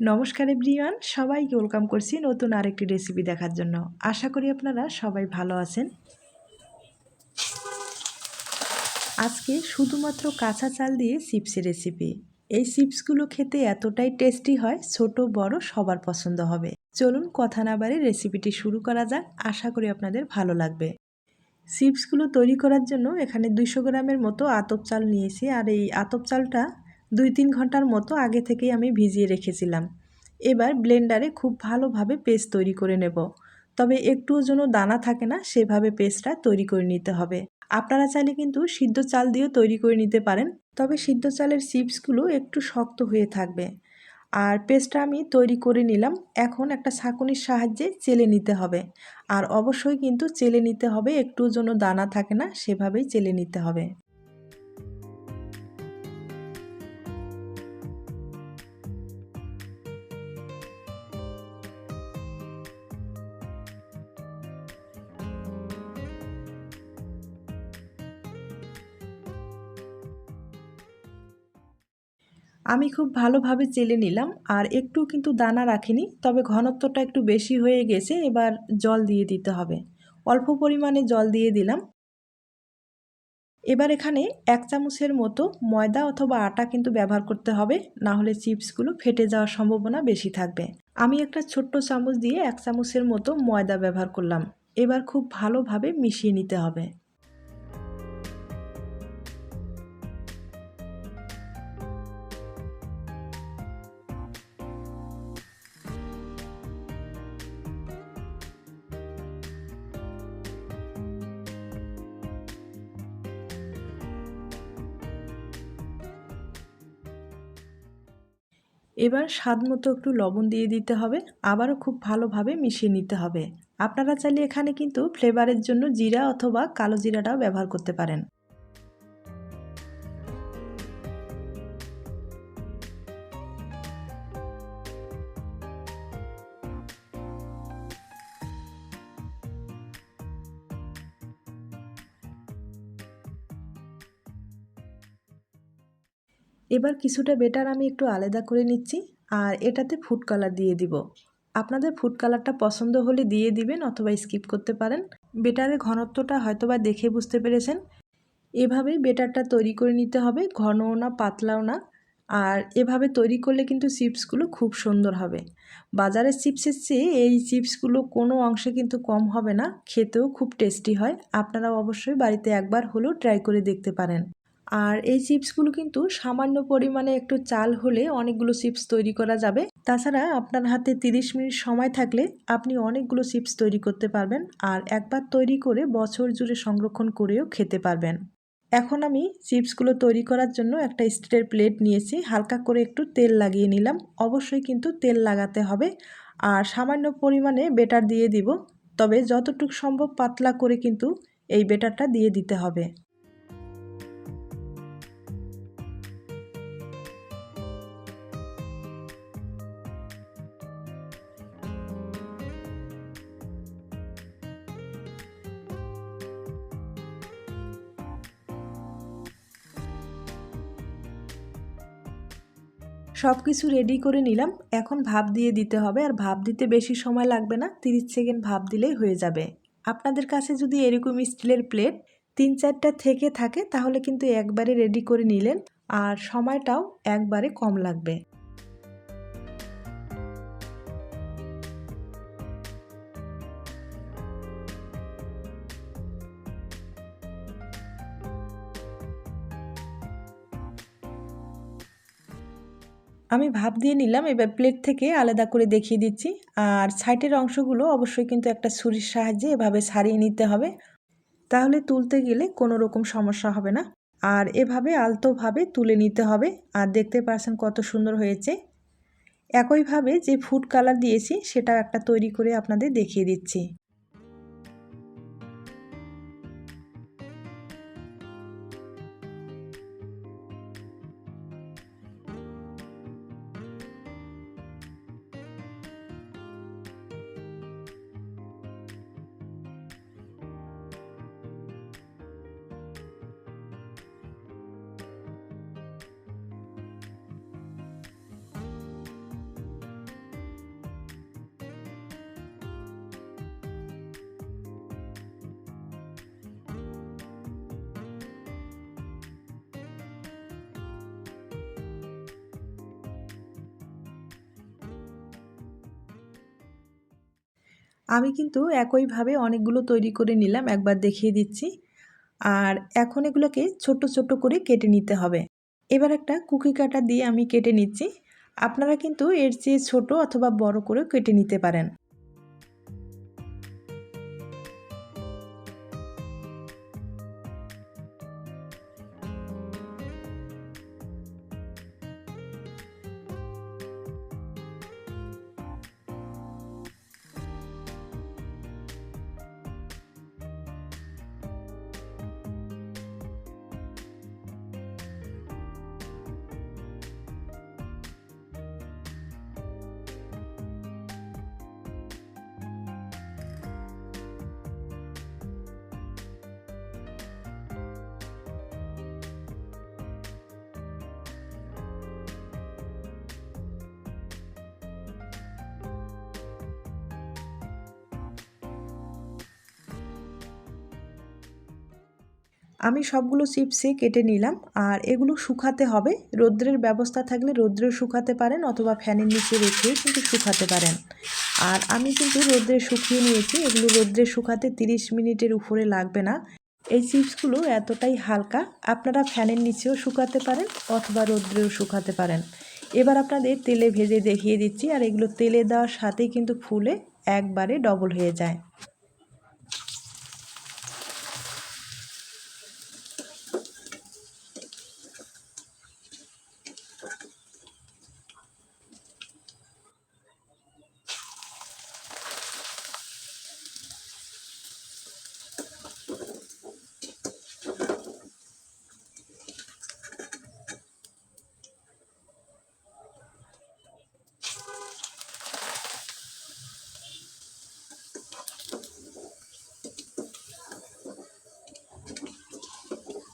নমস্কার এভরিওয়ান, সবাইকে ওয়েলকাম করছি নতুন আরেকটি রেসিপি দেখার জন্য। আশা করি আপনারা সবাই ভালো আছেন। আজকে শুধুমাত্র কাঁচা চাল দিয়ে চিপসের রেসিপি এই চিপসগুলো খেতে এতটাই টেস্টি হয়, ছোট, বড়, সবার পছন্দ হবে। চলুন কথা না বাড়ি রেসিপিটি শুরু করা যাক, আশা করি আপনাদের ভালো লাগবে। চিপসগুলো তৈরি করার জন্য এখানে দুইশো গ্রামের মতো আতপ চাল নিয়েছি, আর এই আতপ চালটা দুই তিন ঘণ্টার মতো আগে থেকেই আমি ভিজিয়ে রেখেছিলাম। এবার ব্লেন্ডারে খুব ভালোভাবে পেস্ট তৈরি করে নেব। তবে একটুও যেন দানা থাকে না, সেভাবে পেস্টটা তৈরি করে নিতে হবে। আপনারা চাইলে কিন্তু সিদ্ধ চাল দিয়েও তৈরি করে নিতে পারেন, তবে সিদ্ধ চালের চিপসগুলো একটু শক্ত হয়ে থাকবে। আর পেস্টটা আমি তৈরি করে নিলাম। এখন একটা ছাঁকুনির সাহায্যে চেলে নিতে হবে। আর অবশ্যই কিন্তু চেলে নিতে হবে, একটুও যেন দানা থাকে না, সেভাবেই চেলে নিতে হবে। আমি খুব ভালোভাবে চেলে নিলাম, আর একটু কিন্তু দানা রাখিনি, তবে ঘনত্বটা একটু বেশি হয়ে গেছে, এবার জল দিয়ে দিতে হবে। অল্প পরিমাণে জল দিয়ে দিলাম। এবার এখানে এক চামচের মতো ময়দা অথবা আটা কিন্তু ব্যবহার করতে হবে, না হলে চিপসগুলো ফেটে যাওয়ার সম্ভাবনা বেশি থাকবে। আমি একটা ছোট্ট চামচ দিয়ে এক চামচের মতো ময়দা ব্যবহার করলাম। এবার খুব ভালোভাবে মিশিয়ে নিতে হবে। এবার স্বাদ মতো একটু লবণ দিয়ে দিতে হবে, আবারও খুব ভালোভাবে মিশিয়ে নিতে হবে। আপনারা চাইলে এখানে কিন্তু ফ্লেভারের জন্য জিরা অথবা কালো জিরাটাও ব্যবহার করতে পারেন। এবার কিছুটা বেটার আমি একটু আলাদা করে নিচ্ছি, আর এটাতে ফুড কালার দিয়ে দিব। আপনাদের ফুড কালারটা পছন্দ হলে দিয়ে দিবেন অথবা স্কিপ করতে পারেন। বেটারের ঘনত্বটা হয়তোবা দেখে বুঝতে পেরেছেন। এভাবেই বেটারটা তৈরি করে নিতে হবে, ঘনও না, পাতলাও না। আর এভাবে তৈরি করলে কিন্তু চিপসগুলো খুব সুন্দর হবে। বাজারের চিপসের চেয়ে এই চিপসগুলো কোনো অংশে কিন্তু কম হবে না, খেতেও খুব টেস্টি হয়। আপনারা অবশ্যই বাড়িতে একবার হলেও ট্রাই করে দেখতে পারেন। আর এই চিপসগুলো কিন্তু সামান্য পরিমাণে একটু চাল হলে অনেকগুলো চিপস তৈরি করা যাবে। তাছাড়া আপনার হাতে 30 মিনিট সময় থাকলে আপনি অনেকগুলো চিপস তৈরি করতে পারবেন আর একবার তৈরি করে বছর জুড়ে সংরক্ষণ করেও খেতে পারবেন। এখন আমি চিপসগুলো তৈরি করার জন্য একটা স্টিলের প্লেট নিয়েছি, হালকা করে একটু তেল লাগিয়ে নিলাম। অবশ্যই কিন্তু তেল লাগাতে হবে আর সামান্য পরিমাণে বেটার দিয়ে দিব, তবে যতটুকু সম্ভব পাতলা করে কিন্তু এই বেটারটা দিয়ে দিতে হবে। সব কিছু রেডি করে নিলাম। এখন ভাব দিয়ে দিতে হবে। আর ভাব দিতে বেশি সময় লাগবে না। তিরিশ সেকেন্ড ভাব দিলেই হয়ে যাবে। আপনাদের কাছে যদি এরকম স্টিলের প্লেট তিন চারটা থেকে থাকে, তাহলে কিন্তু একবারে রেডি করে নিলেন। আর সময়টাও একবারে কম লাগবে। আমি ভাব দিয়ে নিলাম, এবার প্লেট থেকে আলাদা করে দেখিয়ে দিচ্ছি। আর সাইটের অংশগুলো অবশ্যই কিন্তু একটা ছুরির সাহায্যে এভাবে সারিয়ে নিতে হবে। তাহলে তুলতে গেলে কোনো রকম সমস্যা হবে না। আর এভাবে আলতোভাবে তুলে নিতে হবে। আর দেখতে পাচ্ছেন কত সুন্দর হয়েছে। একইভাবে যে ফুড কালার দিয়েছি সেটা একটা তৈরি করে আপনাদের দেখিয়ে দিচ্ছি। আমি কিন্তু একইভাবে অনেকগুলো তৈরি করে নিলাম, একবার দেখিয়ে দিচ্ছি। আর এখন এগুলোকে ছোট ছোট করে কেটে নিতে হবে। এবার একটা কুকি কাটা দিয়ে আমি কেটে নিচ্ছি। আপনারা কিন্তু এর চেয়ে ছোট অথবা বড় করে কেটে নিতে পারেন। আমি সবগুলো চিপসে কেটে নিলাম আর এগুলো শুকাতে হবে। রৌদ্রের ব্যবস্থা থাকলে রৌদ্রে শুকাতে পারেন অথবা ফ্যানের নিচে রেখেও কিন্তু শুকাতে পারেন। আর আমি কিন্তু রৌদ্রে শুকিয়ে নিয়েছি, এগুলো রৌদ্রে শুকাতে 30 মিনিটের উপরে লাগবে না। এই চিপসগুলো এতটাই হালকা, আপনারা ফ্যানের নিচেও শুকাতে পারেন অথবা রৌদ্রেও শুকাতে পারেন। এবার আপনাদের তেলে ভেজে দেখিয়ে দিচ্ছি আর এগুলো তেলে দেওয়ার সাথেই কিন্তু ফুলে একবারে ডবল হয়ে যায়।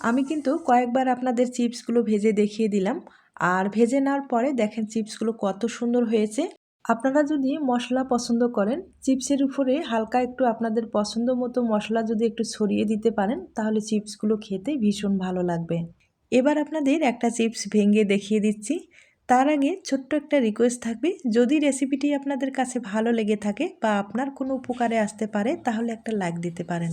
আমি কিন্তু কয়েকবার আপনাদের চিপসগুলো ভেজে দেখিয়ে দিলাম। আর ভেজে নেওয়ার পরে দেখেন চিপসগুলো কত সুন্দর হয়েছে। আপনারা যদি মশলা পছন্দ করেন, চিপসের উপরে হালকা একটু আপনাদের পছন্দ মতো মশলা যদি একটু ছড়িয়ে দিতে পারেন, তাহলে চিপসগুলো খেতে ভীষণ ভালো লাগবে। এবার আপনাদের একটা চিপস ভেঙে দেখিয়ে দিচ্ছি। তার আগে ছোট্ট একটা রিকোয়েস্ট থাকবে। যদি রেসিপিটি আপনাদের কাছে ভালো লেগে থাকে বা আপনার কোনো উপকারে আসতে পারে, তাহলে একটা লাইক দিতে পারেন।